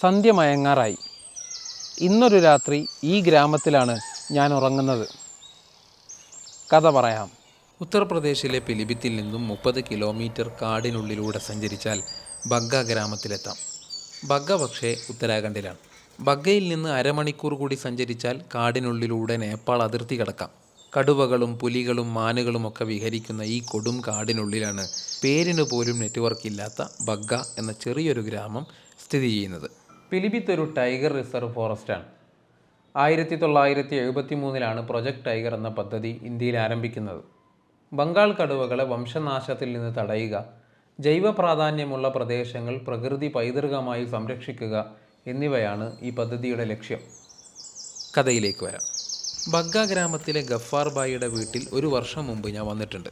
സന്ധ്യ മയങ്ങാറായി. ഇന്നൊരു രാത്രി ഈ ഗ്രാമത്തിലാണ് ഞാൻ ഉറങ്ങുന്നത്. കഥ പറയാം. ഉത്തർപ്രദേശിലെ പിലിഭിത്തിൽ നിന്നും മുപ്പത് കിലോമീറ്റർ കാടിനുള്ളിലൂടെ സഞ്ചരിച്ചാൽ ബഗ്ഗ ഗ്രാമത്തിലെത്താം. ബഗ്ഗ പക്ഷേ ഉത്തരാഖണ്ഡിലാണ്. ബഗ്ഗയിൽ നിന്ന് അരമണിക്കൂർ കൂടി സഞ്ചരിച്ചാൽ കാടിനുള്ളിലൂടെ നേപ്പാൾ അതിർത്തി കടക്കാം. കടുവകളും പുലികളും മാനുകളും ഒക്കെ വിഹരിക്കുന്ന ഈ കൊടും കാടിനുള്ളിലാണ് പേരിന് പോലും നെറ്റ്വർക്ക് ഇല്ലാത്ത ബഗ്ഗ എന്ന ചെറിയൊരു ഗ്രാമം സ്ഥിതി ചെയ്യുന്നത്. പിലിഭിത്ത് ഒരു ടൈഗർ റിസർവ് ഫോറസ്റ്റാണ്. ആയിരത്തി തൊള്ളായിരത്തി എഴുപത്തി മൂന്നിലാണ് പ്രൊജക്ട് ടൈഗർ എന്ന പദ്ധതി ഇന്ത്യയിൽ ആരംഭിക്കുന്നത്. ബംഗാൾ കടുവകളെ വംശനാശത്തിൽ നിന്ന് തടയുക ജൈവ പ്രാധാന്യമുള്ള പ്രദേശങ്ങൾ പ്രകൃതി പൈതൃകമായി സംരക്ഷിക്കുക എന്നിവയാണ് ഈ പദ്ധതിയുടെ ലക്ഷ്യം. കഥയിലേക്ക് വരാം. ബഗ്ഗ ഗ്രാമത്തിലെ ഗഫാർ ബായിയുടെ വീട്ടിൽ ഒരു വർഷം മുമ്പ് ഞാൻ വന്നിട്ടുണ്ട്.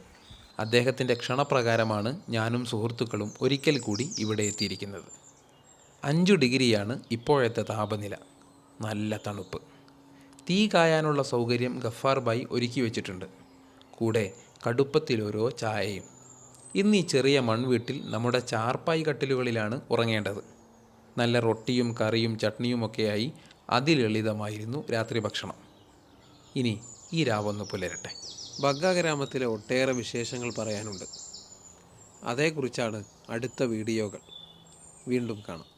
അദ്ദേഹത്തിന്റെ ക്ഷണപ്രകാരമാണ് ഞാനും സുഹൃത്തുക്കളും ഒരിക്കൽ കൂടി ഇവിടെ എത്തിയിരിക്കുന്നത്. അഞ്ചു ഡിഗ്രിയാണ് ഇപ്പോഴത്തെ താപനില. നല്ല തണുപ്പ്. തീ കായാനുള്ള സൗകര്യം ഗഫാർ ബായി ഒരുക്കി വെച്ചിട്ടുണ്ട്. കൂടെ കടുപ്പത്തിലോരോ ചായയും. ഇന്ന് ഈ ചെറിയ മൺവീട്ടിൽ നമ്മുടെ ചാർപ്പായി കട്ടിലുകളിലാണ് ഉറങ്ങേണ്ടത്. നല്ല റൊട്ടിയും കറിയും ചട്നിയുമൊക്കെയായി അതിലളിതമായിരുന്നു രാത്രി ഭക്ഷണം. ഇനി ഈ രാവൊന്ന് പുലരട്ടെ. ബഗ്ഗ ഗ്രാമത്തിലെ ഒട്ടേറെ വിശേഷങ്ങൾ പറയാനുണ്ട്. അതേക്കുറിച്ചാണ് അടുത്ത വീഡിയോകൾ. വീണ്ടും കാണാം.